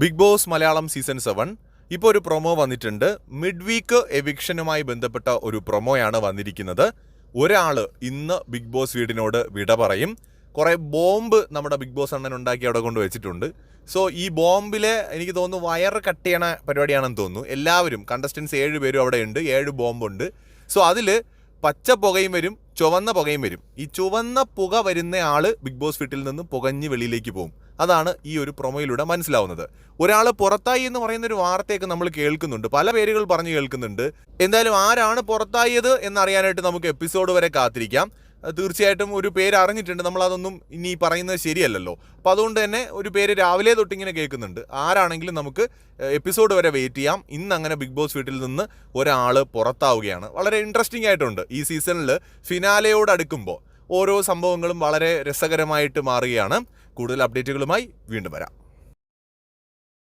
Bigg Boss Malayalam season seven. ഇപ്പോൾ ഒരു promo വന്നിട്ടുണ്ട്. മിഡ് വീക്ക് എവിക്ഷനുമായി ബന്ധപ്പെട്ട ഒരു പ്രൊമോയാണ് വന്നിരിക്കുന്നത്. ഒരാൾ ഇന്ന് ബിഗ് ബോസ് വീടിനോട് വിട പറയും. കുറേ ബോംബ് നമ്മുടെ ബിഗ് ബോസ് അണ്ണൻ ഉണ്ടാക്കി അവിടെ കൊണ്ട് വെച്ചിട്ടുണ്ട്. സോ ഈ ബോംബിലെ എനിക്ക് തോന്നുന്നു വയർ കട്ട് ചെയ്യണ പരിപാടിയാണെന്ന് തോന്നുന്നു. എല്ലാവരും കണ്ടസ്റ്റൻസ് ഏഴ് പേരും അവിടെ ഉണ്ട്. ഏഴ് ബോംബുണ്ട്. സോ അതിൽ പച്ച പുകയും വരും. ചുവന്ന പുകയും വരും. ഈ ചുവന്ന പുക വരുന്ന ആൾ ബിഗ് ബോസ് വീട്ടിൽ നിന്ന് പുകഞ്ഞ് വെളിയിലേക്ക് പോകും. അതാണ് ഈ ഒരു പ്രൊമോയിലൂടെ മനസ്സിലാവുന്നത്. ഒരാൾ പുറത്തായി എന്ന് പറയുന്ന ഒരു വാർത്തയൊക്കെ നമ്മൾ കേൾക്കുന്നുണ്ട്. പല പേരുകൾ പറഞ്ഞു കേൾക്കുന്നുണ്ട്. എന്തായാലും ആരാണ് പുറത്തായത് എന്നറിയാനായിട്ട് നമുക്ക് എപ്പിസോഡ് വരെ കാത്തിരിക്കാം. തീർച്ചയായിട്ടും ഒരു പേര് അറിഞ്ഞിട്ടുണ്ട്. നമ്മളതൊന്നും ഇനി പറയുന്നത് ശരിയല്ലല്ലോ. അപ്പം അതുകൊണ്ട് തന്നെ ഒരു പേര് രാവിലെ തൊട്ടിങ്ങനെ കേൾക്കുന്നുണ്ട്. ആരാണെങ്കിലും നമുക്ക് എപ്പിസോഡ് വരെ വെയിറ്റ് ചെയ്യാം. ഇന്ന് അങ്ങനെ ബിഗ് ബോസ് വീട്ടിൽ നിന്ന് ഒരാൾ പുറത്താവുകയാണ്. വളരെ ഇൻട്രസ്റ്റിംഗ് ആയിട്ടുണ്ട് ഈ സീസണിൽ ഫിനാലയോട് അടുക്കുമ്പോൾ. ഓരോ സംഭവങ്ങളും വളരെ രസകരമായിട്ട് മാറുകയാണ്. കൂടുതൽ അപ്ഡേറ്റുകളുമായി വീണ്ടും വരാം.